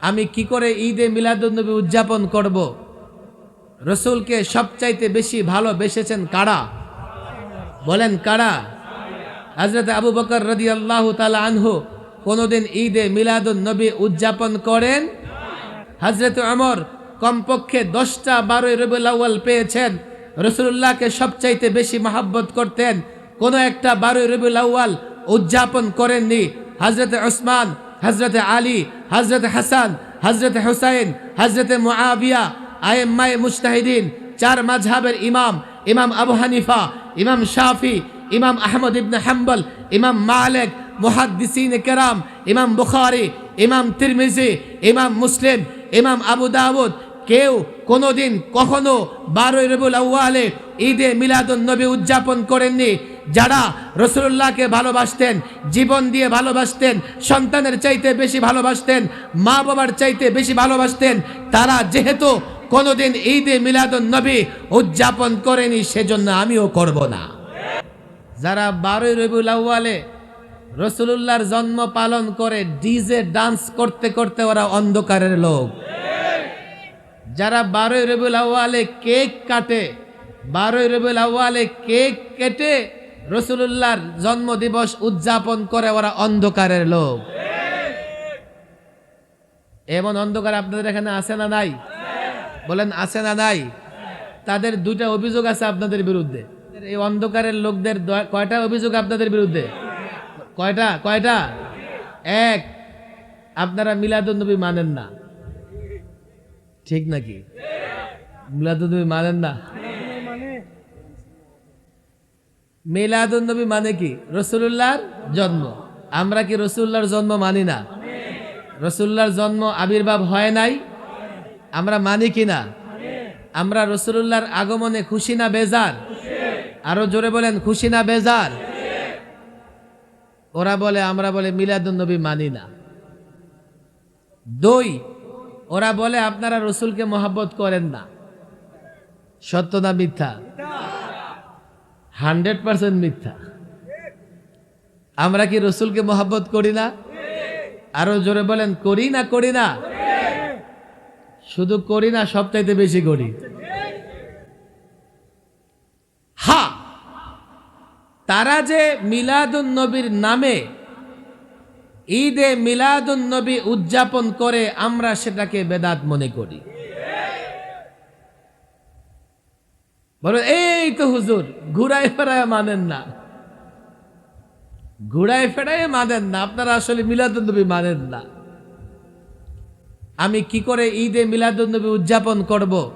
আমি কি করে ঈদে মিলাদুন্নবী উদযাপন করব? রসুলকে সবচাইতে বেশি ভালোবেসেছেন কারা? বলেন কারা? হজরত আবু বকর রদি আল্লাহ তালা আনহু কোনোদিন ঈদে মিলাদুন নবী উদযাপন করেন? হজরত আমর কমপক্ষে দশটা বারোই রবিউল আউ্য়াল পেয়েছেন। রসুল্লাহকে সবচাইতে বেশি মহাব্বত করতেন। কোনো একটা বারোই রবিউল আউ্য়াল উদযাপন করেননি। হজরত ওসমান হজরত আলী হজরত হাসান হজরত হুসাইন হজরত মুআবিয়া আয়েম্মায়ে মুস্তাহিদিন চার মাঝহাবের ইমাম ইমাম আবু হানিফা, ইমাম শাফি, ইমাম আহমদ ইবনে হাম্বল, ইমাম মালিক, মুহাদ্দিসিন কেরাম, ইমাম বুখারি, ইমাম তিরমিজি, ইমাম মুসলিম, ইমাম আবু দাউদ। কেউ কোনোদিন কখনো বারোই রবিউল আউ্য়ালে ঈদে মিলাদুন নবী উদযাপন করেননি। যারা রসুল্লাহকে ভালোবাসতেন, জীবন দিয়ে ভালোবাসতেন, সন্তানের চাইতে বেশি ভালোবাসতেন, মা বাবার চাইতে বেশি ভালোবাসতেন, তারা যেহেতু কোনোদিন ঈদে মিলাদুন নবী উদযাপন করেনি, সেজন্য আমিও করব না। যারা বারোই রবিউল আউ্য়ালে রসুলুল্লাহর জন্ম পালন করে ডিজে ডান্স করতে করতে ওরা অন্ধকারের লোক। যারা বারোই রবিউল আউ্য়ালে কেক কাটে, বারোই রবিউল আউ্য়ালে কেক কেটে রসুলুল্লাহর জন্মদিবস উদযাপন করে ওরা অন্ধকারের লোক। এমন অন্ধকার আপনাদের এখানে আছে না নাই? বলেন, আছে না নাই? তাদের দুইটা অভিযোগ আছে আপনাদের বিরুদ্ধে। এই অন্ধকারের লোকদের কয়টা অভিযোগ আপনাদের বিরুদ্ধে? কয়টা? কয়টা? এক, আপনারা মিলাদুন্নবী মানেন না। ঠিক নাকি? মিলাদুন্নবী মানেন না? মিলাদুন্নবী মানে কি? রসুল্লাহর জন্ম। আমরা কি রসুল্লাহর জন্ম মানি না? রসুল্লাহর জন্ম আবির্ভাব হয় নাই? আমরা মানি কি না? আমরা রসুল্লাহর আগমনে খুশি না বেজার? আরও জোরে বলেন, খুশি না বেজার? ওরা বলে, আমরা বলে মিলাদুন্নবী মানি না। দুই, ওরা বলে, আপনারা রসুলকে মহাব্বত করেন না। সত্য না মিথ্যা? হান্ড্রেড পার্সেন্ট মিথ্যা। আমরা কি রসুলকে মহাব্বত করি না? আরও জোরে বলেন, করি না করি না? শুধু করি না, সবচাইতে বেশি করি। হা, তারা যে মিলাদুন নবীর নামে ঈদে মিলাদুন নবী উদযাপন করে, আমরা সেটাকে বেদাত মনে করি। বলো এই তো হুজুর, ঘুরায় ফেরায় মানেন না। ঘুরায় ফেরায় মানেন না, আপনারা আসলে মিলাদুন নবী মানেন না। আমি কি করে ঈদে মিলাদুন নবী উদযাপন করব?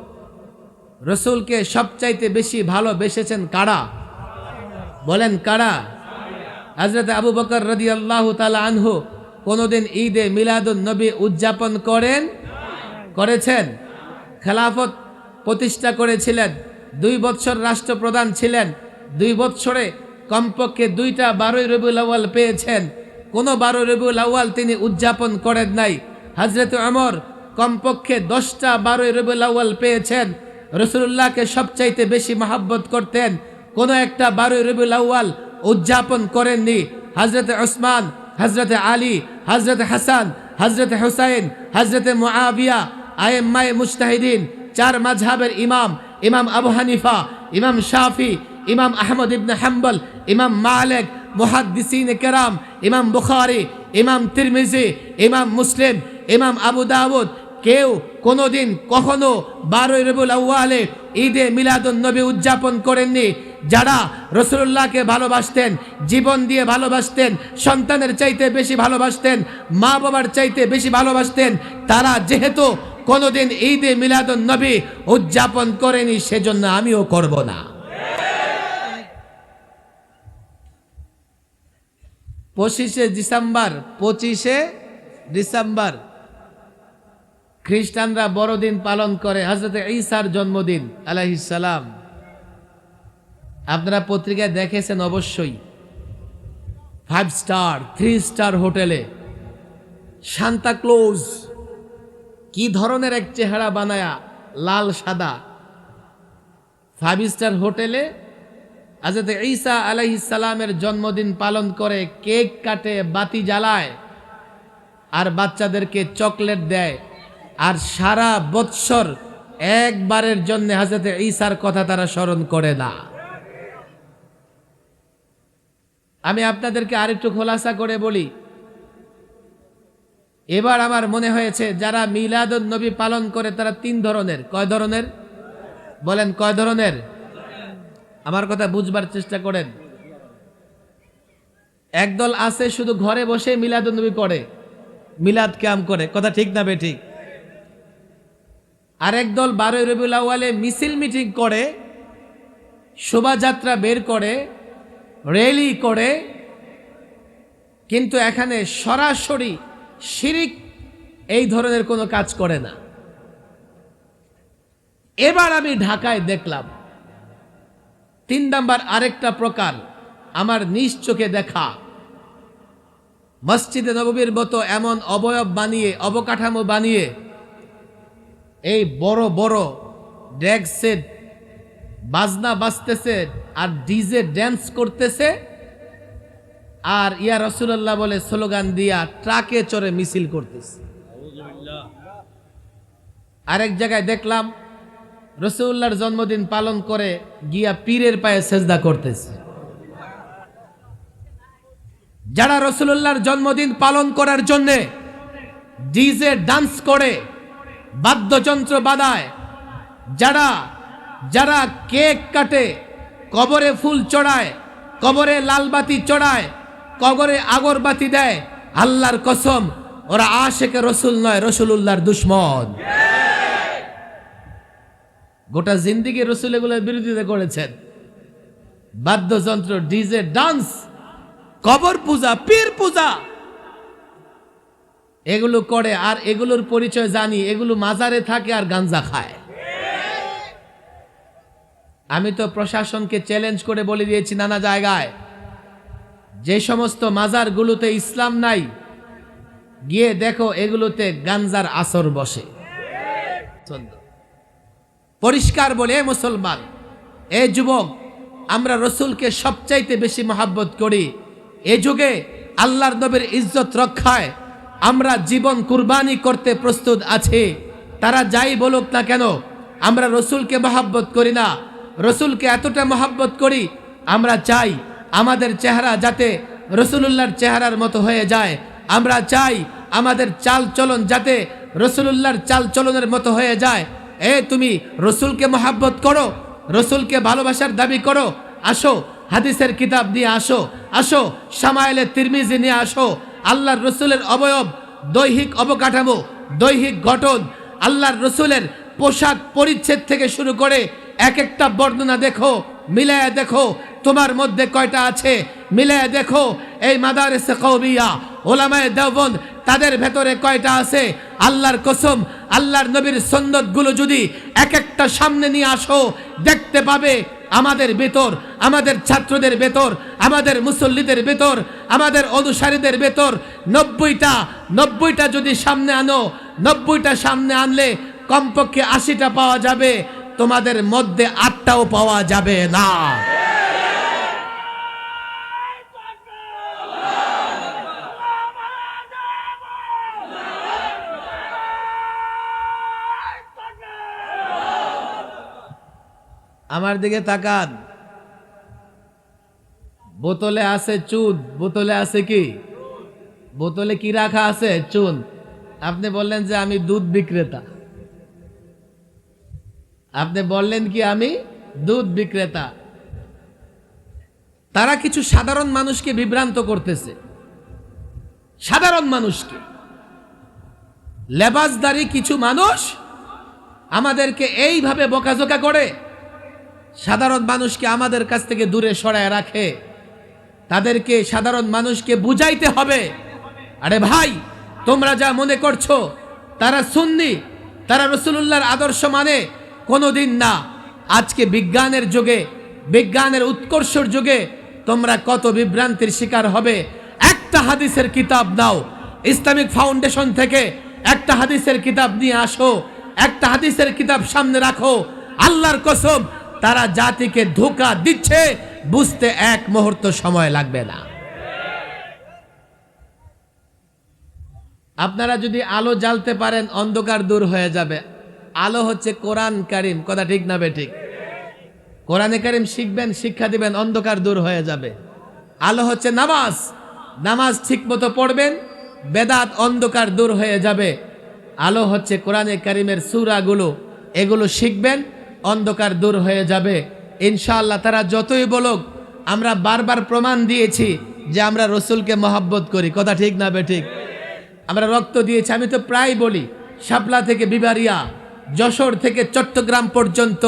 রসুলকে সবচাইতে বেশি ভালোবেসেছেন কারা? বলেন কারা? হজরত আবু বকর রদি আল্লাহ তালা আনহু কোনোদিন ঈদে মিলাদুন নবী উদযাপন করেন? করেছেন? খেলাফত প্রতিষ্ঠা করেছিলেন? দুই বৎসর রাষ্ট্রপ্রধান ছিলেন। দুই বৎসরে কমপক্ষে দুইটা বারোই রবিউল আউ্য়াল পেয়েছেন। কোনো বারো রবিউল আউ্য়াল তিনি উদযাপন করেন নাই। হজরত আমর কমপক্ষে দশটা বারোই রবিউল আউ্য়াল পেয়েছেন। রসুল্লাহকে সবচাইতে বেশি মহাব্বত করতেন কোনো একটা বারোই রবিউল আউ্য়াল উদযাপন করেননি। হজরত ওসমান হজরত আলী হজরত হাসান হজরত হুসাইন হজরত মুআবিয়া, আয়েম্মায়ে মুস্তাহিদিন চার মাঝহাবের ইমাম ইমাম আবু হানিফা, ইমাম শাফি, ইমাম আহমদ ইবনে হাম্বল, ইমাম মালিক, মুহাদ্দিসিন কেরাম, ইমাম বুখারি, ইমাম তিরমিজি, ইমাম মুসলিম, ইমাম আবু দাউদ। কেউ কোনোদিন কখনো বারোই রবিউল আউ্য়ালে ঈদে মিলাদুন নবী উদযাপন করেননি। যারা রসুল্লাহকে ভালোবাসতেন, জীবন দিয়ে ভালোবাসতেন, সন্তানের চাইতে বেশি ভালোবাসতেন মা বাবার চাইতে বেশি ভালোবাসতেন, তারা যেহেতু কোনোদিন ঈদে মিলাদুন নবী উদযাপন করেনি, সেজন্য আমিও করব না। পঁচিশে ডিসেম্বর পঁচিশে ডিসেম্বর, খ্রিস্টানরা বড়দিন পালন করে হজরত ঈসার জন্মদিন আলাইসালাম আপনারা পত্রিকায় দেখেছেন অবশ্যই। ফাইভ স্টার, থ্রি স্টার হোটেলে, সান্তা ক্লোজ কি ধরনের এক চেহারা বানায়া লাল, সাদা? ফাইভ স্টার হোটেলে হজরত ঈসা আলাইহিস সালামের জন্মদিন পালন করে কেক কাটে, বাতি জ্বালায়, আর বাচ্চাদেরকে চকলেট দেয়। আর সারা বৎসর একবারের জন্য হাজরতে ঈসার কথা তারা স্মরণ করে না। আমি আপনাদেরকে আরেকটু খোলাসা করে বলি এবার আমার মনে হয়েছে, যারা মিলাদুন নবী পালন করে, তারা তিন ধরনের। কয় ধরনের? বলেন, কয় ধরনের? আমার কথা বুঝবার চেষ্টা করেন। একদল আছে, শুধু ঘরে বসে মিলাদুন নবী করে মিলাদ ক্যাম করে। কথা ঠিক না বে ঠিক? আরেক দল বারোই মিছিল মিটিং করে, শোভাযাত্রা বের করে র্যালি করে, কিন্তু এখানে সরাসরি শিরিক এই ধরনের কোনো কাজ করে না। এবার আমি ঢাকায় দেখলাম, তিন নাম্বার আরেকটা প্রকার আমার নিজ চোখে দেখা। মসজিদে নববীর মতো এমন অবয়ব বানিয়ে, অবকাঠামো বানিয়ে, এই বড় বড় ড্যাগ সেট, বাজনা বাজতেছে আর ডিজে ড্যান্স করতেছে আর ইয়া রসুল্লাহ বলে স্লোগান দিয়া ট্রাকে চড়ে মিছিল করতেছে। আরেক জায়গায় দেখলাম রসুল্লাহর জন্মদিন পালন করে গিয়া পীরের পায়ে সেজদা করতেছে। যারা রসুল্লাহর জন্মদিন পালন করার জন্যে ডিজে ডান্স করে, বাদ্যযন্ত্র বাদায় যারা যারা কেক কাটে, কবরে ফুল চড়ায়, কবরে লালবাতি চড়ায় কবরে আগরবাতি দেয়, আল্লাহর কসম, ওরা আশেকে রসুল নয় রসুল্লাহর দুশ্মন। গোটা জিন্দিগি রসুল এগুলোর বিরোধিতা করেছেন। বাদ্যযন্ত্র, ডিজে, ডান্স, কবর পূজা, পীর পূজা। এগুলো করে আর এগুলোর পরিচয় জানি, এগুলো মাজারে থাকে আর গাঞ্জা খায়। আমি তো প্রশাসনকে চ্যালেঞ্জ করে বলে দিয়েছি নানা জায়গায়। যে সমস্ত মাজারগুলোতে ইসলাম নাই, গিয়ে দেখো এগুলোতে গাঞ্জার আসর বসে। পরিষ্কার বলে, "এ মুসলমান, এ যুবক, আমরা রসুলকে সবচাইতে বেশি মহাব্বত করি। এ যুগে আল্লাহর নবীর ইজ্জত রক্ষায় আমরা জীবন কুরবানি করতে প্রস্তুত আছি। তারা যাই বলুক না কেন, আমরা রসুলকে মহাব্বত করি না। রসুলকে এতটা মহাব্বত করি, আমরা চাই আমাদের চেহারা যাতে রসুলুল্লাহর চেহারার মতো হয়ে যায়, আমরা চাই আমাদের চাল চলন যাতে রসুলুল্লাহর চাল চলনের মতো হয়ে যায়। এ, তুমি রসুলকে মহাব্বত করো, রসুলকে ভালোবাসার দাবি করো, আসো, হাদিসের কিতাব নিয়ে আসো আসো সামাইলের তিরমিজি নিয়ে আসো, আল্লাহর রসুলের অবয়ব, দৈহিক অবকাঠামো, দৈহিক গঠন, আল্লাহর রসুলের পোশাক পরিচ্ছেদ থেকে শুরু করে এক একটা বর্ণনা দেখো। মিলায়া দেখো, তোমার মধ্যে কয়টা আছে? মিলায়া দেখো, এই মাদারেসে কৌমিয়া ওলামায় দেওবন্দ, তাদের ভেতরে কয়টা আছে? আল্লাহর কসম, আল্লাহর নবীর সন্ন্যতগুলো যদি এক একটা সামনে নিয়ে আসো, দেখতে পাবে আমাদের ভেতর, আমাদের ছাত্রদের ভেতর, আমাদের মুসল্লিদের ভেতর, আমাদের অনুসারীদের ভেতর নব্বইটা নব্বইটা যদি সামনে আনো, নব্বইটা সামনে আনলে কমপক্ষে আশিটা পাওয়া যাবে। তোমাদের মধ্যে আটটাও পাওয়া যাবে না। আমার দিকে তাকান। বোতলে আছে চুন, বোতলে আছে কি? বোতলে কি রাখা আছে? চুন। আপনি বললেন যে আমি দুধ বিক্রেতা। আপনি বললেন কি আমি? দুধ বিক্রেতা। তারা কিছু সাধারণ মানুষকে বিভ্রান্ত করতেছে। সাধারণ মানুষকে। লেবাসদারি কিছু মানুষ আমাদেরকে এইভাবে বকাঝোকা করে। সাধারণ মানুষকে আমাদের কাছ থেকে দূরে সরায় রাখে। তাদেরকে সাধারণ মানুষকে বুঝাইতে হবে। আরে ভাই, তোমরা যা মনে করছ, তারা সুন্নি, তারা রসুল্লাহর আদর্শ মানে কোনোদিন না। আজকে বিজ্ঞানের যুগে, বিজ্ঞানের উৎকর্ষর যুগে তোমরা কত বিভ্রান্তির শিকার হবে। একটা হাদিসের কিতাব নাও। ইসলামিক ফাউন্ডেশন থেকে একটা হাদিসের কিতাব নিয়ে আসো। একটা হাদিসের কিতাব সামনে রাখো। আল্লাহর কসম, তারা জাতিকে ধোকা দিচ্ছে, বুঝতে এক মুহূর্ত সময় লাগবে না। আপনারা যদি আলো জ্বালতে পারেন, অন্ধকার দূর হয়ে যাবে। আলো হচ্ছে কোরআন কারিম। কথা ঠিক না ঠিক? কোরআনে কারিম শিখবেন, শিক্ষা দিবেন, অন্ধকার দূর হয়ে যাবে। আলো হচ্ছে নামাজ। নামাজ ঠিক মতো পড়বেন, বেদাত অন্ধকার দূর হয়ে যাবে। আলো হচ্ছে কোরআনে কারিমের সুরাগুলো, এগুলো শিখবেন, অন্ধকার দূর হয়ে যাবে। ইনশাআল্লাহ তারা যতই বলুক, আমরা বারবার প্রমাণ দিয়েছি যে আমরা রসুলকে মহাব্বত করি। কথা ঠিক না বে ঠিক? আমরা রক্ত দিয়েছি, আমি তো প্রায় বলি, শাপলা থেকে বিবারিয়া। যশোর থেকে চট্টগ্রাম পর্যন্ত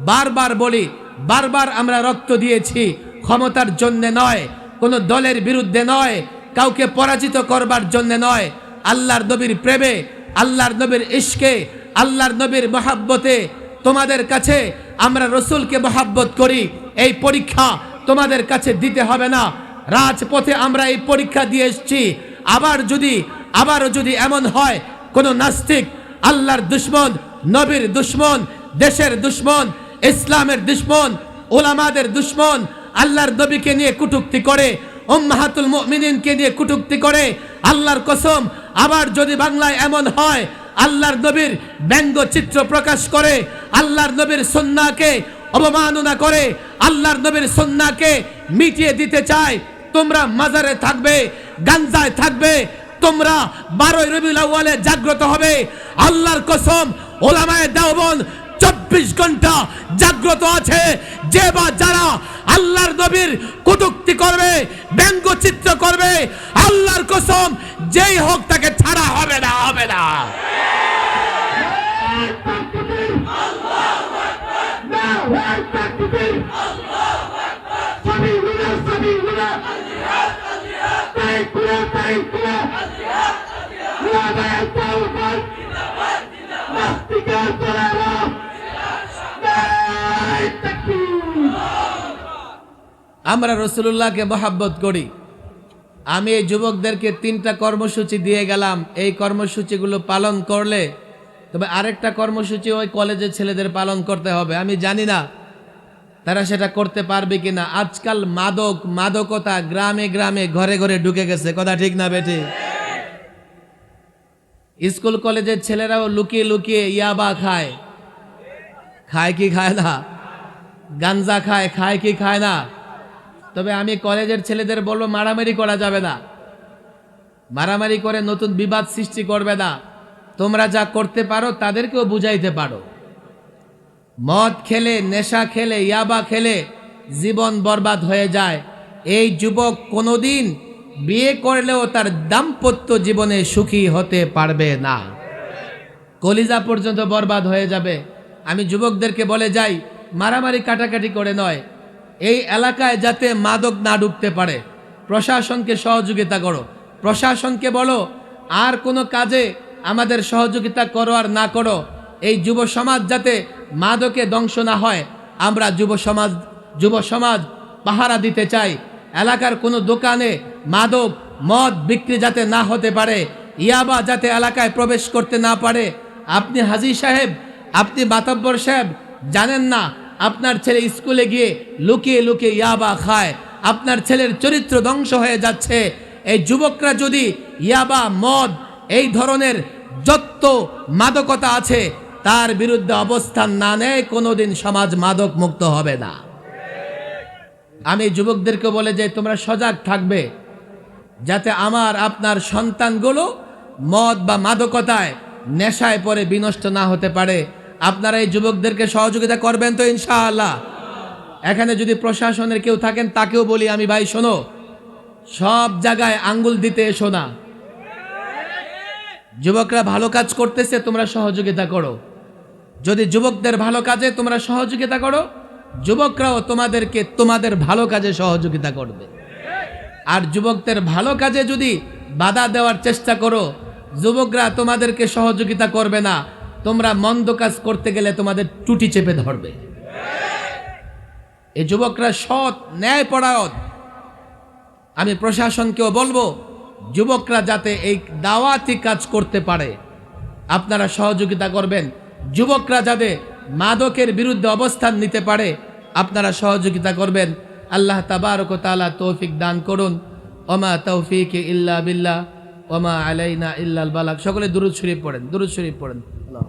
বারবার বলি, বারবার আমরা রক্ত দিয়েছি, ক্ষমতার জন্যে নয়, কোনো দলের বিরুদ্ধে নয়, কাউকে পরাজিত করবার জন্যে নয়। আল্লাহর নবীর প্রেমে, আল্লাহর নবীর ইশকে, আল্লাহর নবীর মহাব্বতে তোমাদের কাছে আমরা রসুলকে মহাব্বত করি। এই পরীক্ষা তোমাদের কাছে দিতে হবে না। রাজপথে আমরা এই পরীক্ষা দিয়ে এসেছি। আবার যদি, আবারও যদি এমন হয়, কোন নাস্তিক, আল্লাহর দুশ্মন নবীর দুশ্মন, দেশের দুশ্মন, ইসলামের দুশ্মন ওলামাদের দুশ্মন, আল্লাহর নবীকে নিয়ে কুটুক্তি করে, উম্মাহাতুল মুমিনিনকে নিয়ে কুটুক্তি করে, আল্লাহর কসম, আবার যদি বাংলায় এমন হয়, আল্লাহর নবীর ব্যঙ্গ চিত্র প্রকাশ করে, আল্লাহর নবীর সন্নাকে অবমাননা করে, আল্লাহর নবীর সন্নাকে মিটিয়ে দিতে চায়, তোমরা মাজারে থাকবে, গাঞ্জায় থাকবে, তোমরা বারোই রবিউল আউয়ালে জাগ্রত হবে, আল্লাহর কসম ওলামায়ে দেওবন চব্বিশ ঘণ্টা জাগ্রত আছে। যে বা যারা আল্লাহর নবীর কটুক্তি করবে, ব্যঙ্গচিত্র করবে, আল্লাহর কসম, যেই হোক তাকে ছাড়া হবে না হবে না। আমরা রসুল্লাহকে মহাব্বত করি। আমি এই যুবকদেরকে তিনটা কর্মসূচি দিয়ে গেলাম। এই কর্মসূচিগুলো পালন করলে, তবে আরেকটা কর্মসূচি ওই কলেজের ছেলেদের পালন করতে হবে। আমি জানি না তারা সেটা করতে পারবে কিনা। আজকাল মাদক, মাদকতা গ্রামে গ্রামে ঘরে ঘরে ঢুকে গেছে। কথা ঠিক না, বেঠে? স্কুল, কলেজের ছেলেরাও লুকিয়ে লুকিয়ে ইয়াবা খায়। খায় কি খায় না? গাঞ্জা খায় খায় কি খায় না? তবে আমি কলেজের ছেলেদের বলব, মারামারি করা যাবে না। মারামারি করে নতুন বিবাদ সৃষ্টি করবে না। তোমরা যা করতে পারো, তাদেরকেও বুঝাইতে পারো। মদ খেলে, নেশা খেলে, ইয়াবা খেলে জীবন বরবাদ হয়ে যায়। এই যুবক কোনোদিন বিয়ে করলেও তার দাম্পত্য জীবনে সুখী হতে পারবে না। কলিজা পর্যন্ত বরবাদ হয়ে যাবে। আমি যুবকদেরকে বলে যাই, মারামারি কাটাকাটি করে নয়। এই এলাকায় যাতে মাদক না ঢুকতে পারে, প্রশাসনকে সহযোগিতা করো। প্রশাসনকে বলো, আর কোনো কাজে আমাদের সহযোগিতা করো আর না করো। এই যুব সমাজ যাতে মাদকে ধ্বংস না হয়, আমরা যুব সমাজ যুব সমাজ পাহারা দিতে চাই। এলাকার কোনো দোকানে মাদক, মদ বিক্রি যাতে না হতে পারে, ইয়াবা যাতে এলাকায় প্রবেশ করতে না পারে। আপনি হাজি সাহেব, আপনি বাতাব্বর সাহেব, জানেন না, আপনার ছেলে স্কুলে গিয়ে লুকিয়ে লুকিয়ে ইয়াবা খায়। আপনার ছেলের চরিত্র ধ্বংস হয়ে যাচ্ছে। এই যুবকরা যদি ইয়াবা, মদ, এই ধরনের যত মাদকতা আছে, তার বিরুদ্ধে অবস্থান না নেয়, কোনোদিন সমাজ মাদক মুক্ত হবে না। আমি যুবকদেরকে বলে যে, তোমরা সজাগ থাকবে। যাতে আমার, আপনার সন্তানগুলো মদ বা মাদকতায় নেশায় পরে বিনষ্ট না হতে পারে। আপনারা এই যুবকদেরকে সহযোগিতা করবেন তো ইনশাআল্লাহ। এখানে যদি প্রশাসনের কেউ থাকেন, তাকেও বলি আমি, ভাই, শোনো, সব জায়গায় আঙ্গুল দিতে এসো না। যুবকরা ভালো কাজ করতেছে, তোমরা সহযোগিতা করো। যদি যুবকদের ভালো কাজে, তোমরা সহযোগিতা করো। যুবকরাও তোমাদেরকে তোমাদের ভালো কাজে সহযোগিতা করবে। আর যুবকদের ভালো কাজে যদি বাধা দেওয়ার চেষ্টা করো, যুবকরা তোমাদেরকে সহযোগিতা করবে না। তোমরা মন্দ কাজ করতে গেলে তোমাদের টুটি চেপে ধরবে। এই যুবকরা সৎ ন্যায় পরায়ণ আমি প্রশাসনকেও বলব, যুবকরা যাতে এই দাওয়াতি কাজ করতে পারে, আপনারা সহযোগিতা করবেন। যুবকরা যাতে মাদকের বিরুদ্ধে অবস্থান নিতে পারে, আপনারা সহযোগিতা করবেন। আল্লাহ তাবারক তালা তৌফিক দান করুন। ওমা তৌফিক ইল্লা বিল্লাহ, ওমা আলাইনা ইল্লাল বালাক সকলে দুরুদ শরীফ পড়েন, দুরুদ শরীফ পড়েন। আল্লাহ